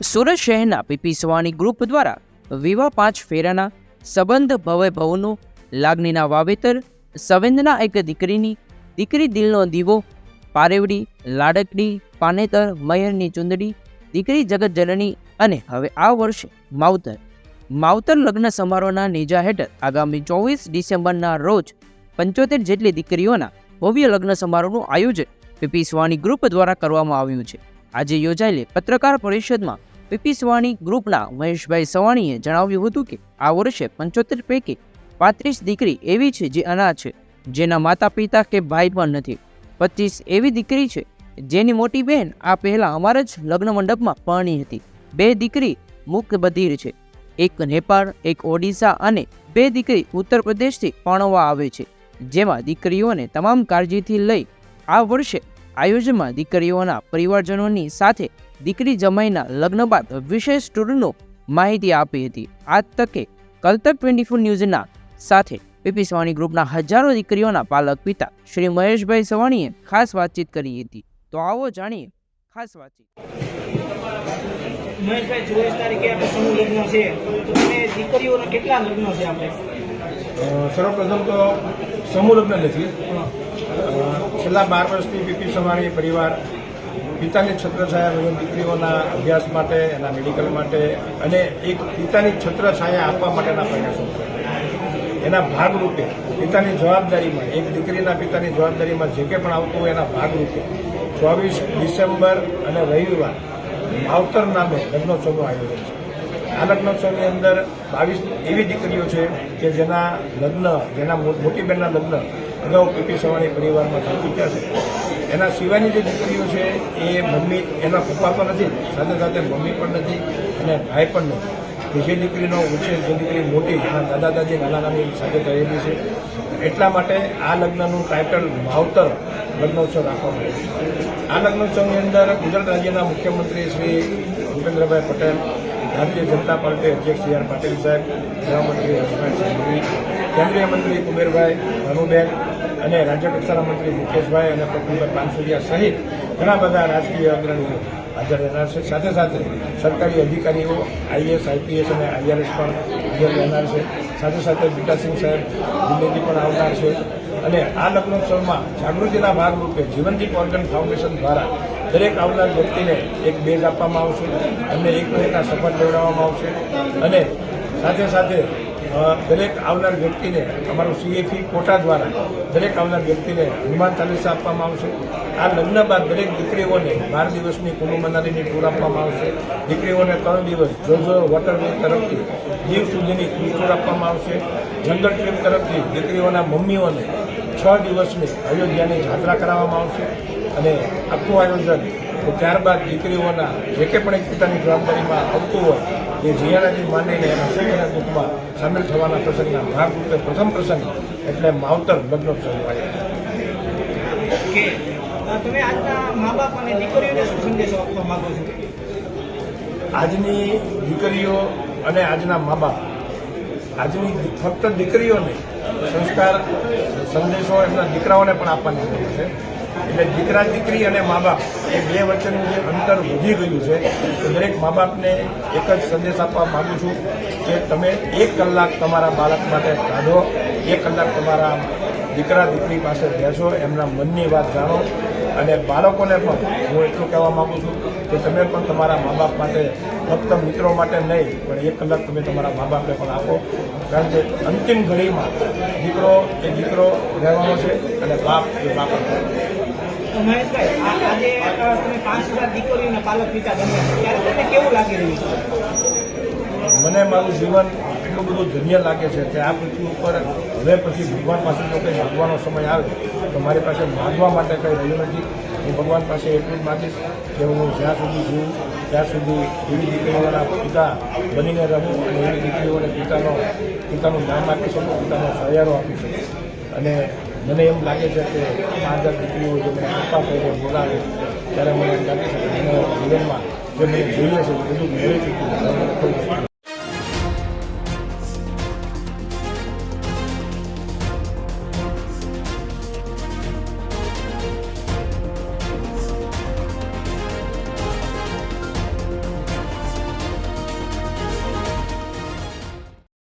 સુરત શહેરના PP Savani group દ્વારા વિવાહ પાંચ ફેરાના સંબંધ ભવે ભવનો, લાગણીના વાવેતર, સંવેદના એક દીકરીની, દીકરી દિલનો દીવો, પારેવડી, લાડકડી, પાનેતર, મયરની ચુંદડી, દીકરી જગત જનની અને હવે આ વર્ષે માવતર. માવતર લગ્ન સમારોહના નેજા હેઠળ આગામી ચોવીસ ડિસેમ્બરના રોજ પંચોતેર જેટલી દીકરીઓના ભવ્ય લગ્ન સમારોહનું આયોજન પીપી સ્વાણી ગ્રુપ દ્વારા કરવામાં આવ્યું છે. આજે યોજાયેલી પત્રકાર પરિષદમાં પીપી સ્વાણી ગ્રુપના મહેશભાઈ સવાણીએ જણાવ્યું હતું કે આ વર્ષે પંચોતેર પૈકી પાંત્રીસ દીકરી એવી છે જે અનાથ છે, જેના માતા પિતા કે ભાઈ પણ નથી. પચીસ એવી દીકરી છે, જેની મોટી બહેન આ પહેલાં અમારા જ લગ્ન મંડપમાં પરણી હતી. બે દીકરી મુક્ત બધીર છે, એક નેપાળ, એક ઓડિશા અને બે દીકરી ઉત્તર પ્રદેશથી પરણવા આવે છે. જેમાં દીકરીઓને તમામ કાળજીથી લઈ આ વર્ષે આયોજનમાં દીકરીઓના પરિવારજનોની સાથે દીકરી જમાઈના લગ્ન બાદ વિશેષ ટૂરનો માહિતી આપી હતી. આ તકે કલતક ટ્વેન્ટી ફોર ન્યૂઝના સાથે પીપી સવાણી ગ્રુપના હજારો દીકરીઓના પાલક પિતા શ્રી મહેશભાઈ સવાણીએ ખાસ વાતચીત કરી હતી. તો આવો જાણીએ ખાસ વાતચીત. મહેશભાઈ ચોવીસ તારીખે આપણે સમૂહ લગ્ન છે. તો તમે દીકરીઓના કેટલા લગ્ન છે આપણે? સર્વપ્રથમ તો સમૂહ લગ્ન નથી અ, છેલ્લા બાર વર્ષથી પીપી સમાણી પરિવાર, પિતાની છત્રછાયા વિવિધ દીકરીઓના અભ્યાસ માટે, એના મેડિકલ માટે અને એક પિતાની છત્રછાયા આપવા માટેના પ્રયાસો એના ભાગરૂપે પિતાની જવાબદારીમાં, એક દીકરીના પિતાની જવાબદારીમાં જે કંઈ પણ આવતું હોય એના ભાગરૂપે ચોવીસ ડિસેમ્બર અને રવિવાર માવતર નામે લગ્નોત્સવનું આયોજન છે. આ લગ્નોત્સવની અંદર બાવીસ એવી દીકરીઓ છે કે જેના લગ્ન, જેના મોટી બહેનના લગ્ન અગાઉ પીપી સવાણી પરિવારમાં થઈ ચૂક્યા છે. એના સિવાયની જે દીકરીઓ છે, એ મમ્મી, એના પપ્પા પણ નથી, સાથે સાથે મમ્મી પણ નથી અને ભાઈ પણ નથી. કે જે દીકરીનો ઉછેર, જે દીકરી મોટી, એના દાદા દાદી નાના નાની સાથે થયેલી છે. એટલા માટે આ લગ્નનું ટાઇટલ માવતર લગ્નોત્સવ રાખવામાં આવ્યું છે. આ લગ્નોત્સવની અંદર ગુજરાત રાજ્યના મુખ્યમંત્રી શ્રી ભૂપેન્દ્રભાઈ પટેલ, ભારતીય જનતા પાર્ટી અધ્યક્ષ સી આર પાટીલ સાહેબ, ગૃહમંત્રી હર્ષભાઈ સંઘવી, કેન્દ્રીય મંત્રી કુબેરભાઈ ભાનુબેન અને રાજ્ય કક્ષાના મંત્રી મુકેશભાઈ અને પ્રફુલભાઈ પાનસુરિયા સહિત ઘણા બધા રાજકીય અગ્રણીઓ હાજર રહેનાર છે. સાથે સાથે સરકારી અધિકારીઓ, આઈએસ, આઈપીએસ અને આઈઆરએસ પણ હાજર રહેનાર છે. સાથે સાથે બીટાસિંહ સાહેબ દિલ્હીથી પણ આવનાર છે. અને આ લગ્નોત્સવમાં જાગૃતિના ભાગરૂપે જીવનદીપ ઓર્ગન ફાઉન્ડેશન દ્વારા દરેક આવનાર વ્યક્તિને એક બેઝ આપવામાં આવશે. એમને એક મિનિટના શપથ લેવડાવવામાં આવશે. અને સાથે સાથે દરેક આવનાર વ્યક્તિને અમારું સીએફી કોટા દ્વારા દરેક આવનાર વ્યક્તિને હનુમાન ચાલીસા આપવામાં આવશે. આ લગ્ન બાદ દરેક દીકરીઓને બાર દિવસની કુલુ મનાલીની ટૂર આપવામાં આવશે. દીકરીઓને ત્રણ દિવસ જોજો વોટરવે તરફથી દીવ સુધીની ક્રૂઝ ટૂર આપવામાં આવશે. જંગલ ટ્રીપ તરફથી દીકરીઓના મમ્મીઓને છ દિવસની અયોધ્યાની યાત્રા કરાવવામાં આવશે. અને આખું આયોજન ત્યારબાદ દીકરીઓના જે કે પણ એક પોતાની જવાબદારીમાં આવતું હોય એ જીયાણાથી માનીને એના સુખના દુઃખમાં સામેલ થવાના પ્રસંગના ભાગરૂપે પ્રથમ પ્રસંગ એટલે માવતર લગ્નોત્સવ કે આજની દીકરીઓ અને આજના મા બાપ. આજની ફક્ત દીકરીઓને સંસ્કાર સંદેશો એમના દીકરાઓને પણ આપવાની જરૂર છે. એટલે દીકરા, દીકરી અને મા બાપ એ બે વચ્ચેનું જે અંતર વધી ગયું છે, તો દરેક મા બાપને એક જ સંદેશ આપવા માગું છું કે તમે એક કલાક તમારા બાળક માટે કાઢો એક કલાક તમારા દીકરા, દીકરી પાસે બેસો, એમના મનની વાત જાણો. અને બાળકોને પણ હું એટલું કહેવા માગું છું કે તમે પણ તમારા મા બાપ માટે, ફક્ત મિત્રો માટે નહીં, પણ એક કલાક તમે તમારા મા બાપને પણ આપો. કારણ કે અંતિમ ઘડીમાં દીકરો એ દીકરો રહેવાનો છે અને બાપ એ બાપ મને મારું જીવન એટલું બધું ધન્ય લાગે છે કે આ પૃથ્વી ઉપર હવે પછી ભગવાન પાસે જો કંઈ માગવાનો સમય આવે, તો મારી પાસે માગવા માટે કંઈ રહ્યું નથી. હું ભગવાન પાસે એટલું જ માગીશ કે હું જ્યાં સુધી જીવું, ત્યાં સુધી એવી દીકરીઓના પિતા બનીને રહું અને એવી દીકરીઓને પિતાનો, પિતાનું નામ આપી શકું, પિતાનો સહાયરો આપી શકું. અને મને એમ લાગે છે કે પાંચ હજાર દીકરીઓ જે મને પપ્પા કહીને બોલાવે, ત્યારે મને એમ લાગે છે કે મને જીવનમાં જે મને જોઈએ છે બધું મળી ચૂક્યું